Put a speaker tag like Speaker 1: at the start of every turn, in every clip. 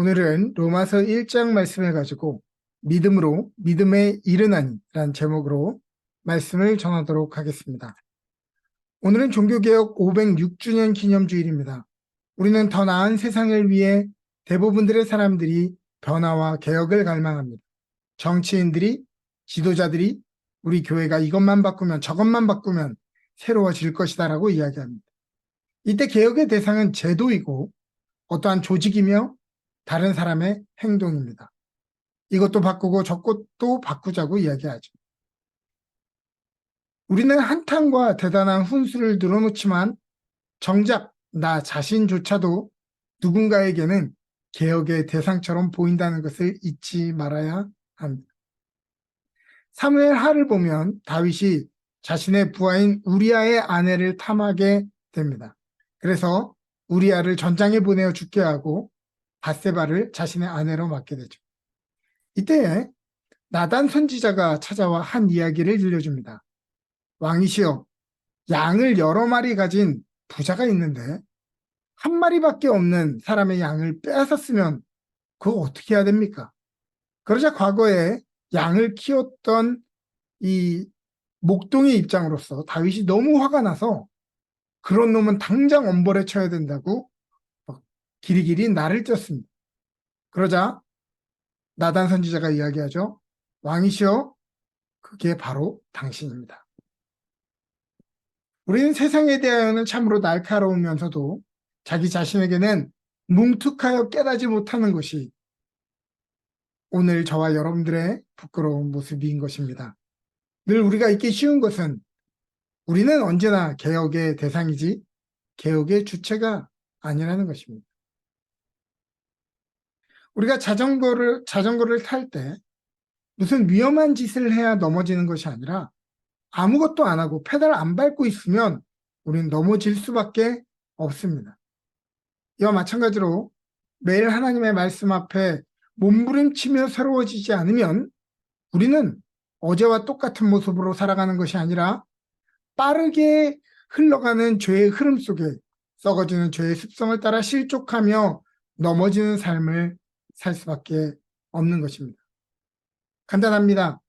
Speaker 1: 오늘은 로마서 1장 말씀을 가지고 믿음으로 믿음에 이르나니라는 제목으로 말씀을 전하도록 하겠습니다. 오늘은 종교개혁 506주년 기념주일입니다. 우리는 더 나은 세상을 위해 대부분들의 사람들이 변화와 개혁을 갈망합니다. 정치인들이, 지도자들이 우리 교회가 이것만 바꾸면 저것만 바꾸면 새로워질 것이다 라고 이야기합니다. 이때 개혁의 대상은 제도이고 어떠한 조직이며 다른 사람의 행동입니다. 이것도 바꾸고 저것도 바꾸자고 이야기하죠. 우리는 한탄과 대단한 훈수를 늘어놓지만 정작 나 자신조차도 누군가에게는 개혁의 대상처럼 보인다는 것을 잊지 말아야 합니다. 사무엘 하를 보면 다윗이 자신의 부하인 우리아의 아내를 탐하게 됩니다. 그래서 우리아를 전장에 보내어 죽게 하고 바세바를 자신의 아내로 맡게 되죠. 이때 나단 선지자가 찾아와 한 이야기를 들려줍니다. 왕이시여, 양을 여러 마리 가진 부자가 있는데 한 마리밖에 없는 사람의 양을 빼앗았으면 그거 어떻게 해야 됩니까? 그러자 과거에 양을 키웠던 이 목동의 입장으로서 다윗이 너무 화가 나서 그런 놈은 당장 엄벌에 쳐야 된다고 길이길이 나를 띄었습니다. 그러자 나단 선지자가 이야기하죠. 왕이시여, 그게 바로 당신입니다. 우리는 세상에 대하여는 참으로 날카로우면서도 자기 자신에게는 뭉툭하여 깨닫지 못하는 것이 오늘 저와 여러분들의 부끄러운 모습인 것입니다. 늘 우리가 잊기 쉬운 것은 우리는 언제나 개혁의 대상이지 개혁의 주체가 아니라는 것입니다. 우리가 자전거를 자전거를 탈 때 무슨 위험한 짓을 해야 넘어지는 것이 아니라 아무것도 안 하고 페달 안 밟고 있으면 우리는 넘어질 수밖에 없습니다. 이와 마찬가지로 매일 하나님의 말씀 앞에 몸부림치며 새로워지지 않으면 우리는 어제와 똑같은 모습으로 살아가는 것이 아니라 빠르게 흘러가는 죄의 흐름 속에 썩어지는 죄의 습성을 따라 실족하며 넘어지는 삶을 살 수밖에 없는 것입니다. 간단합니다.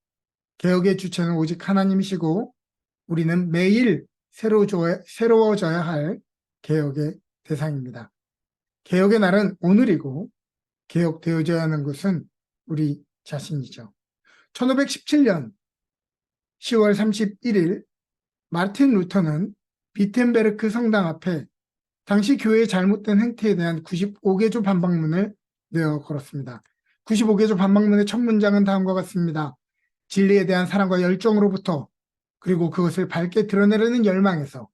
Speaker 1: 개혁의 주체는 오직 하나님이시고 우리는 매일 새로워져야 할 개혁의 대상입니다. 개혁의 날은 오늘이고 개혁되어져야 하는 것은 우리 자신이죠. 1517년 10월 31일 마틴 루터는 비텐베르크 성당 앞에 당시 교회의 잘못된 행태에 대한 95개조 반박문을 내어 걸었습니다. 95개조 반박문의 첫 문장은 다음과 같습니다. 진리에 대한 사랑과 열정으로부터 그리고 그것을 밝게 드러내려는 열망에서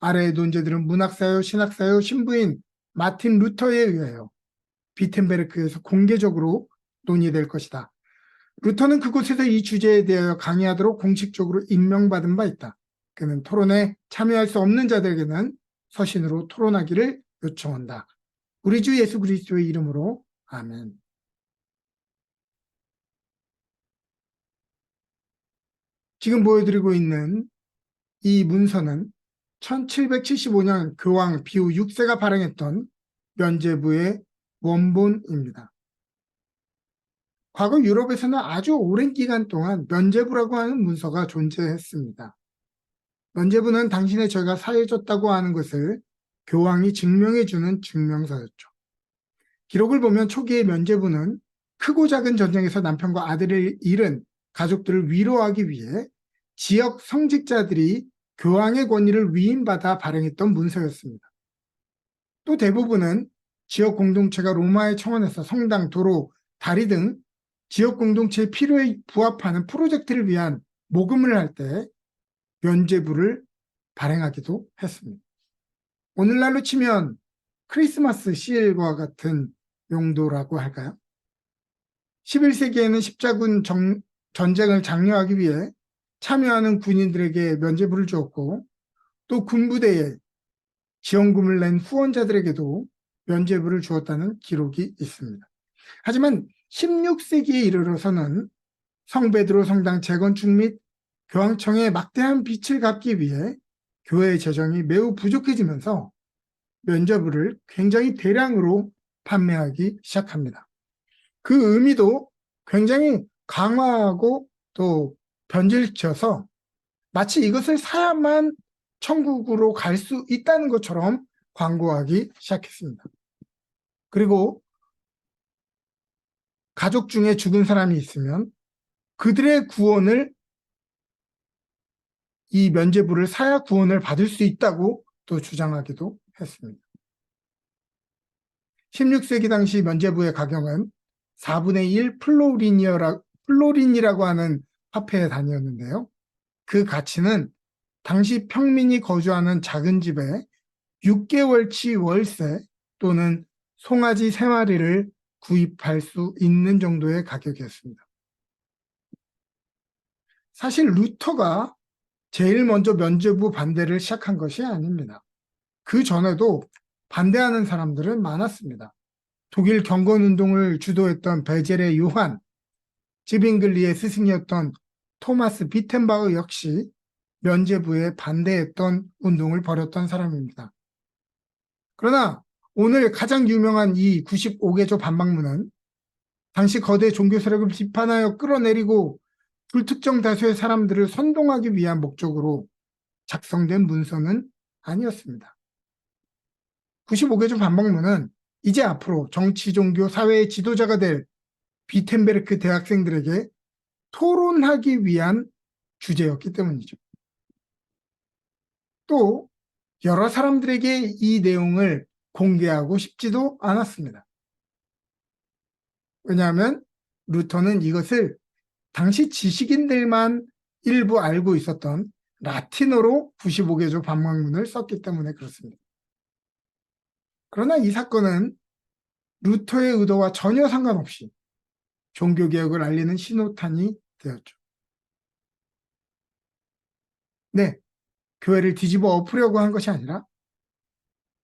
Speaker 1: 아래의 논제들은 문학사요, 신학사요, 신부인 마틴 루터에 의하여 비텐베르크에서 공개적으로 논의될 것이다. 루터는 그곳에서 이 주제에 대하여 강의하도록 공식적으로 임명받은 바 있다. 그는 토론에 참여할 수 없는 자들에게는 서신으로 토론하기를 요청한다. 우리 주 예수 그리스도의 이름으로 아멘. 지금 보여드리고 있는 이 문서는 1775년 교황 비우 6세가 발행했던 면제부의 원본입니다. 과거 유럽에서는 아주 오랜 기간 동안 면제부라고 하는 문서가 존재했습니다. 면제부는 당신의 죄가 사해졌다고 하는 것을 교황이 증명해주는 증명서였죠. 기록을 보면 초기의 면제부는 크고 작은 전쟁에서 남편과 아들을 잃은 가족들을 위로하기 위해 지역 성직자들이 교황의 권위를 위임받아 발행했던 문서였습니다. 또 대부분은 지역 공동체가 로마의 청원에서 성당, 도로, 다리 등 지역 공동체의 필요에 부합하는 프로젝트를 위한 모금을 할 때 면제부를 발행하기도 했습니다. 오늘날로 치면 크리스마스 시일과 같은 용도라고 할까요? 11세기에는 십자군 정, 전쟁을 장려하기 위해 참여하는 군인들에게 면제부를 주었고 또 군부대에 지원금을 낸 후원자들에게도 면제부를 주었다는 기록이 있습니다. 하지만 16세기에 이르러서는 성베드로 성당 재건축 및 교황청에 막대한 빚을 갚기 위해 교회의 재정이 매우 부족해지면서 면제부를 굉장히 대량으로 판매하기 시작합니다. 그 의미도 굉장히 강화하고 또 변질시켜서 마치 이것을 사야만 천국으로 갈 수 있다는 것처럼 광고하기 시작했습니다. 그리고 가족 중에 죽은 사람이 있으면 그들의 구원을 이 면제부를 사야 구원을 받을 수 있다고 또 주장하기도 했습니다. 16세기 당시 면제부의 가격은 4분의 1 플로린이라, 플로린이라고 하는 화폐의 단위였는데요. 그 가치는 당시 평민이 거주하는 작은 집에 6개월치 월세 또는 송아지 3마리를 구입할 수 있는 정도의 가격이었습니다. 사실 루터가 제일 먼저 면제부 반대를 시작한 것이 아닙니다. 그 전에도 반대하는 사람들은 많았습니다. 독일 경건운동을 주도했던 베젤의 요한, 지빙글리의 스승이었던 토마스 비텐바흐 역시 면제부에 반대했던 운동을 벌였던 사람입니다. 그러나 오늘 가장 유명한 이 95개조 반박문은 당시 거대 종교 세력을 비판하여 끌어내리고 불특정 다수의 사람들을 선동하기 위한 목적으로 작성된 문서는 아니었습니다. 95개조 반박문은 이제 앞으로 정치, 종교, 사회의 지도자가 될 비텐베르크 대학생들에게 토론하기 위한 주제였기 때문이죠. 또 여러 사람들에게 이 내용을 공개하고 싶지도 않았습니다. 왜냐하면 루터는 이것을 당시 지식인들만 일부 알고 있었던 라틴어로 95개조 반박문을 썼기 때문에 그렇습니다. 그러나 이 사건은 루터의 의도와 전혀 상관없이 종교개혁을 알리는 신호탄이 되었죠. 네, 교회를 뒤집어 엎으려고 한 것이 아니라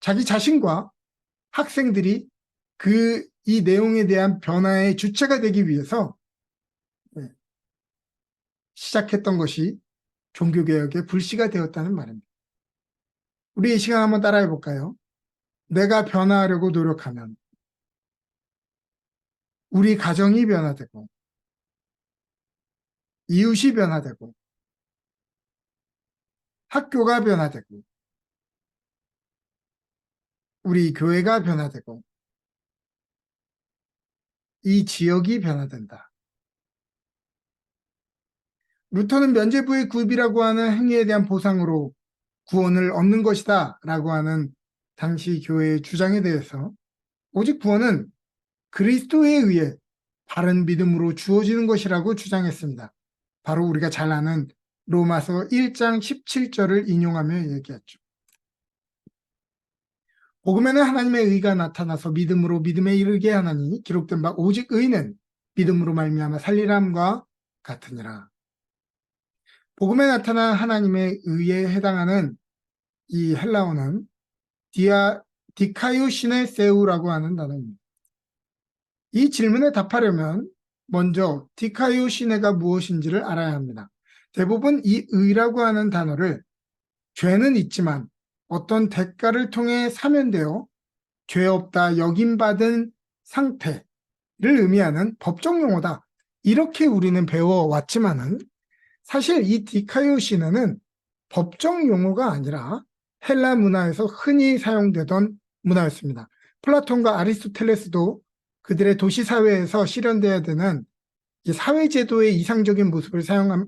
Speaker 1: 자기 자신과 학생들이 그 이 내용에 대한 변화의 주체가 되기 위해서 네, 시작했던 것이 종교개혁의 불씨가 되었다는 말입니다. 우리 이 시간 한번 따라해 볼까요? 내가 변화하려고 노력하면 우리 가정이 변화되고 이웃이 변화되고 학교가 변화되고 우리 교회가 변화되고 이 지역이 변화된다. 루터는 면제부의 구입이라고 하는 행위에 대한 보상으로 구원을 얻는 것이다 라고 하는 당시 교회의 주장에 대해서 오직 구원은 그리스도에 의해 바른 믿음으로 주어지는 것이라고 주장했습니다. 바로 우리가 잘 아는 로마서 1장 17절을 인용하며 얘기했죠. 복음에는 하나님의 의가 나타나서 믿음으로 믿음에 이르게 하나니 기록된 바 오직 의는 믿음으로 말미암아 살리람과 같으니라. 복음에 나타난 하나님의 의에 해당하는 이 헬라어는 디아 디카요신의 세우라고 하는 단어입니다. 이 질문에 답하려면 먼저 디카요시네가 무엇인지를 알아야 합니다. 대부분 이 의라고 하는 단어를 죄는 있지만 어떤 대가를 통해 사면되어 죄 없다 여김받은 상태를 의미하는 법적 용어다. 이렇게 우리는 배워왔지만은 사실 이 디카요시네는 법적 용어가 아니라 헬라 문화에서 흔히 사용되던 문화였습니다. 플라톤과 아리스토텔레스도 그들의 도시 사회에서 실현돼야 되는 사회 제도의 이상적인 모습을 사용한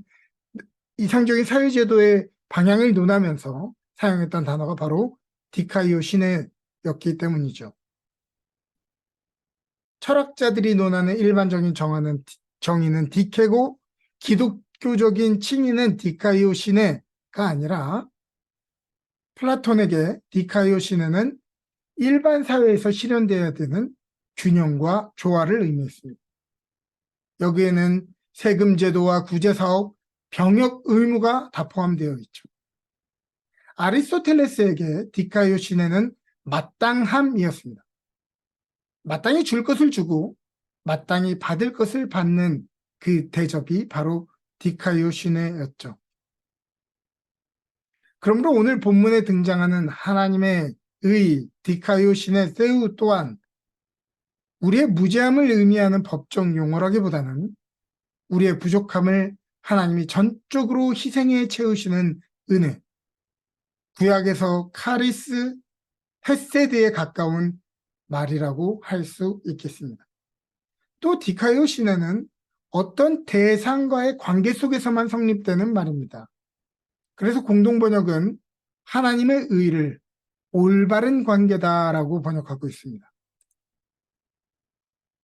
Speaker 1: 이상적인 사회 제도의 방향을 논하면서 사용했던 단어가 바로 디카이오 시네였기 때문이죠. 철학자들이 논하는 일반적인 정의는, 정의는 디케고 기독 교적인 칭의는 디카이오 시네가 아니라 플라톤에게 디카이오 시네는 일반 사회에서 실현되어야 되는 균형과 조화를 의미했습니다. 여기에는 세금 제도와 구제 사업, 병역 의무가 다 포함되어 있죠. 아리스토텔레스에게 디카이오 시네는 마땅함이었습니다. 마땅히 줄 것을 주고 마땅히 받을 것을 받는 그 대접이 바로 디카이오 시네였죠. 그러므로 오늘 본문에 등장하는 하나님의 의 디카이오 시네 세우 또한 우리의 무죄함을 의미하는 법적 용어라기보다는 우리의 부족함을 하나님이 전적으로 희생해 채우시는 은혜, 구약에서 카리스 헤세드에 가까운 말이라고 할 수 있겠습니다. 또 시내는 어떤 대상과의 관계 속에서만 성립되는 말입니다. 그래서 공동번역은 하나님의 의를 올바른 관계다라고 번역하고 있습니다.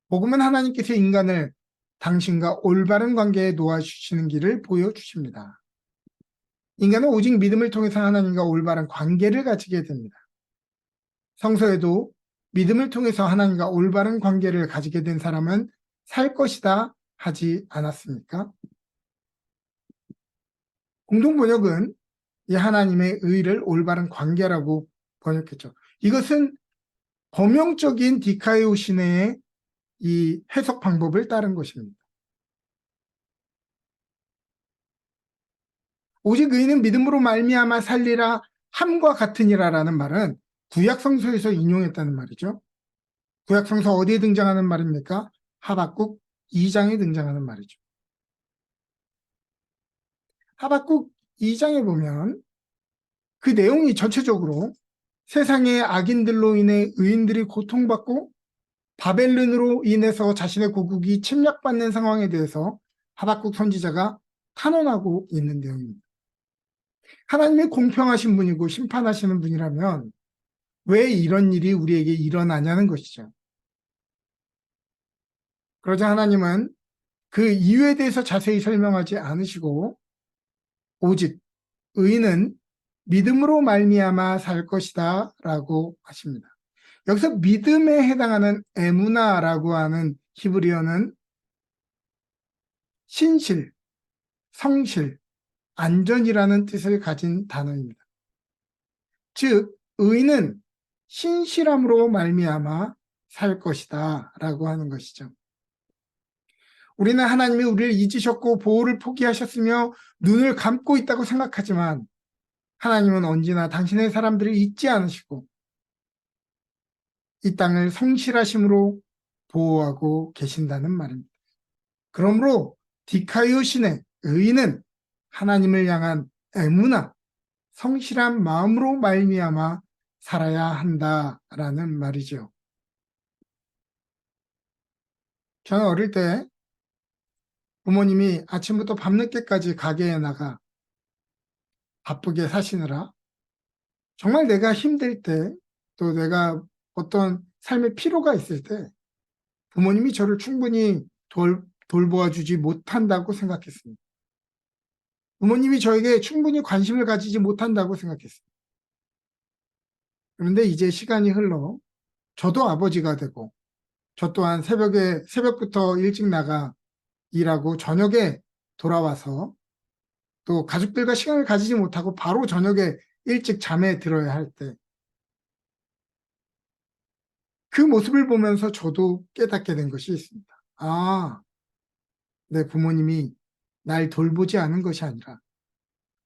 Speaker 1: 복음은 하나님께서 인간을 당신과 올바른 관계에 놓아주시는 길을 보여주십니다. 인간은 오직 믿음을 통해서 하나님과 올바른 관계를 가지게 됩니다. 성서에도 믿음을 통해서 하나님과 올바른 관계를 가지게 된 사람은 살 것이다 하지 않았습니까? 공동번역은 이 하나님의 의를 올바른 관계라고 번역했죠. 이것은 범용적인 디카이오 시내의 이 해석 방법을 따른 것입니다. 오직 의인은 믿음으로 말미암아 살리라 함과 같으니라라는 말은 구약 성서에서 인용했다는 말이죠. 구약 성서 어디에 등장하는 말입니까? 하박국 2장에 등장하는 말이죠. 하박국 2장에 보면 그 내용이 전체적으로 세상의 악인들로 인해 의인들이 고통받고 바벨론으로 인해서 자신의 고국이 침략받는 상황에 대해서 하박국 선지자가 탄원하고 있는 내용입니다. 하나님이 공평하신 분이고 심판하시는 분이라면 왜 이런 일이 우리에게 일어나냐는 것이죠. 그러자 하나님은 그 이유에 대해서 자세히 설명하지 않으시고 오직 의인은 믿음으로 말미암아 살 것이다 라고 하십니다. 여기서 믿음에 해당하는 에무나라고 하는 히브리어는 신실, 성실, 안전이라는 뜻을 가진 단어입니다. 즉 의인은 신실함으로 말미암아 살 것이다 라고 하는 것이죠. 우리는 하나님이 우리를 잊으셨고 보호를 포기하셨으며 눈을 감고 있다고 생각하지만 하나님은 언제나 당신의 사람들을 잊지 않으시고 이 땅을 성실하심으로 보호하고 계신다는 말입니다. 그러므로 디카이오 신의 의인은 하나님을 향한 애무나 성실한 마음으로 말미암아 살아야 한다라는 말이죠. 저는 어릴 때 부모님이 아침부터 밤늦게까지 가게에 나가 바쁘게 사시느라 정말 내가 힘들 때 또 내가 어떤 삶의 피로가 있을 때 부모님이 저를 충분히 돌, 돌보아 주지 못한다고 생각했습니다. 부모님이 저에게 충분히 관심을 가지지 못한다고 생각했습니다. 그런데 이제 시간이 흘러 저도 아버지가 되고 저 또한 새벽에 새벽부터 일찍 나가 일하고 저녁에 돌아와서 또 가족들과 시간을 가지지 못하고 바로 저녁에 일찍 잠에 들어야 할 때 그 모습을 보면서 저도 깨닫게 된 것이 있습니다. 아, 내 부모님이 날 돌보지 않은 것이 아니라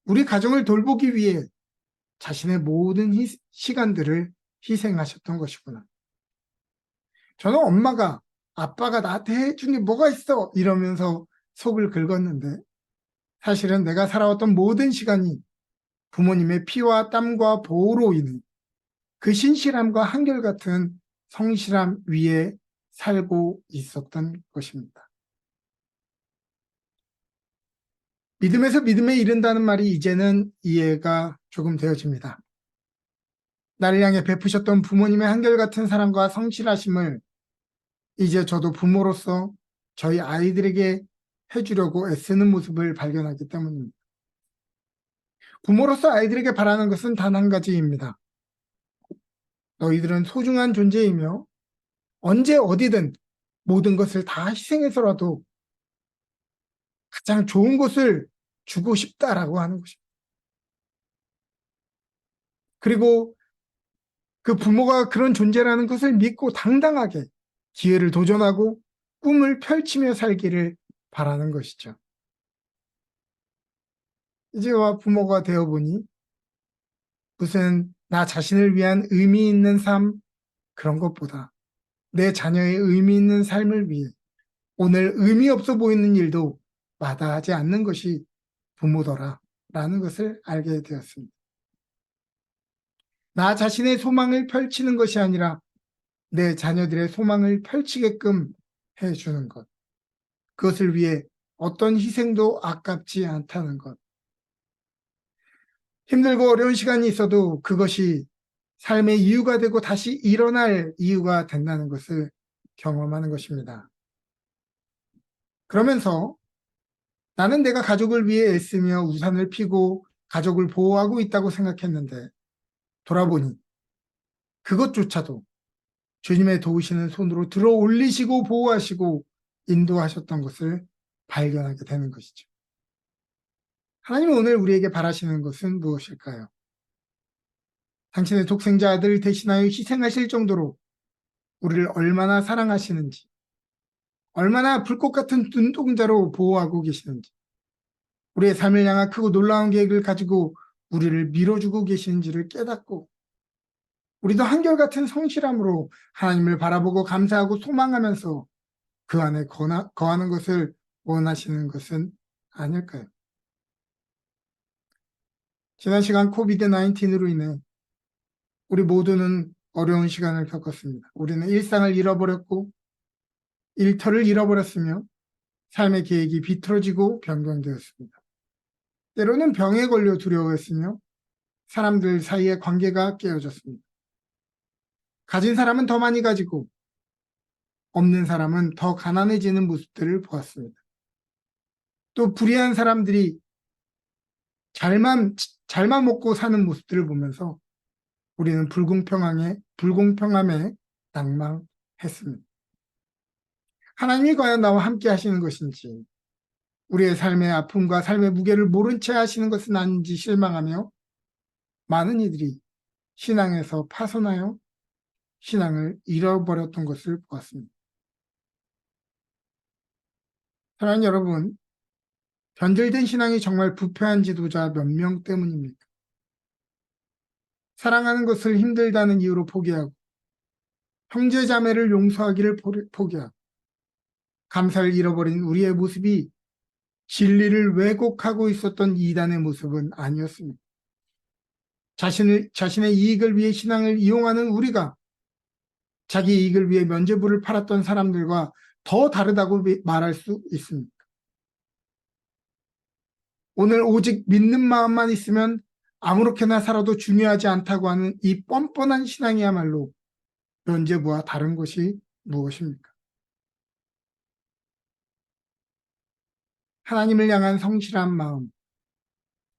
Speaker 1: 우리 가정을 돌보기 위해 자신의 모든 희, 시간들을 희생하셨던 것이구나. 저는 엄마가 아빠가 나한테 해준 게 뭐가 있어 이러면서 속을 긁었는데 사실은 내가 살아왔던 모든 시간이 부모님의 피와 땀과 보호로 인해 그 신실함과 한결같은 성실함 위에 살고 있었던 것입니다. 믿음에서 믿음에 이른다는 말이 이제는 이해가 조금 되어집니다. 나를 향해 베푸셨던 부모님의 한결같은 사랑과 성실하심을 이제 저도 부모로서 저희 아이들에게 해주려고 애쓰는 모습을 발견하기 때문입니다. 부모로서 아이들에게 바라는 것은 단 한 가지입니다. 너희들은 소중한 존재이며 언제 어디든 모든 것을 다 희생해서라도 가장 좋은 것을 주고 싶다라고 하는 것입니다. 그리고 그 부모가 그런 존재라는 것을 믿고 당당하게 기회를 도전하고 꿈을 펼치며 살기를 바라는 것이죠. 이제와 부모가 되어보니 무슨 나 자신을 위한 의미 있는 삶 그런 것보다 내 자녀의 의미 있는 삶을 위해 오늘 의미 없어 보이는 일도 마다하지 않는 것이 부모더라 라는 것을 알게 되었습니다. 나 자신의 소망을 펼치는 것이 아니라 내 자녀들의 소망을 펼치게끔 해주는 것. 그것을 위해 어떤 희생도 아깝지 않다는 것. 힘들고 어려운 시간이 있어도 그것이 삶의 이유가 되고 다시 일어날 이유가 된다는 것을 경험하는 것입니다. 그러면서 나는 내가 가족을 위해 애쓰며 우산을 피고 가족을 보호하고 있다고 생각했는데 돌아보니 그것조차도 주님의 도우시는 손으로 들어 올리시고 보호하시고 인도하셨던 것을 발견하게 되는 것이죠. 하나님은 오늘 우리에게 바라시는 것은 무엇일까요? 당신의 독생자 아들을 대신하여 희생하실 정도로 우리를 얼마나 사랑하시는지, 얼마나 불꽃 같은 눈동자로 보호하고 계시는지, 우리의 삶을 향한 크고 놀라운 계획을 가지고 우리를 밀어주고 계시는지를 깨닫고, 우리도 한결같은 성실함으로 하나님을 바라보고 감사하고 소망하면서 그 안에 거나, 거하는 것을 원하시는 것은 아닐까요? 지난 시간 코비드 19으로 인해 우리 모두는 어려운 시간을 겪었습니다. 우리는 일상을 잃어버렸고 일터를 잃어버렸으며 삶의 계획이 비틀어지고 변경되었습니다. 때로는 병에 걸려 두려워했으며 사람들 사이의 관계가 깨어졌습니다. 가진 사람은 더 많이 가지고 없는 사람은 더 가난해지는 모습들을 보았습니다. 또 불의한 사람들이 잘만 잘만 먹고 사는 모습들을 보면서 우리는 불공평함에 불공평함에 낭망했습니다. 하나님이 과연 나와 함께 하시는 것인지 우리의 삶의 아픔과 삶의 무게를 모른 채 하시는 것은 아닌지 실망하며 많은 이들이 신앙에서 파손하여 신앙을 잃어버렸던 것을 보았습니다. 사랑하는 여러분, 변절된 신앙이 정말 부패한 지도자 몇 명 때문입니까? 사랑하는 것을 힘들다는 이유로 포기하고 형제 자매를 용서하기를 포기하고 감사를 잃어버린 우리의 모습이 진리를 왜곡하고 있었던 이단의 모습은 아니었습니다. 자신을, 자신의 이익을 위해 신앙을 이용하는 우리가 자기 이익을 위해 면죄부를 팔았던 사람들과 더 다르다고 말할 수 있습니다. 오늘 오직 믿는 마음만 있으면 아무렇게나 살아도 중요하지 않다고 하는 이 뻔뻔한 신앙이야말로 면죄부와 다른 것이 무엇입니까? 하나님을 향한 성실한 마음,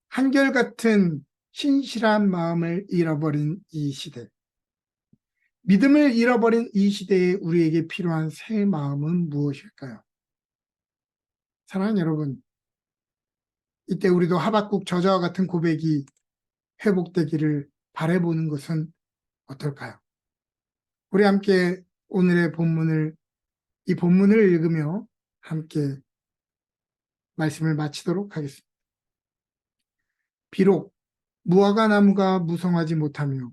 Speaker 1: 한결같은 신실한 마음을 잃어버린 이 시대. 믿음을 잃어버린 이 시대에 우리에게 필요한 새 마음은 무엇일까요? 사랑하는 여러분, 이때 우리도 하박국 저자와 같은 고백이 회복되기를 바래보는 것은 어떨까요? 우리 함께 오늘의 본문을 이 본문을 읽으며 함께 말씀을 마치도록 하겠습니다. 비록 무화과 나무가 무성하지 못하며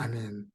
Speaker 1: 아멘.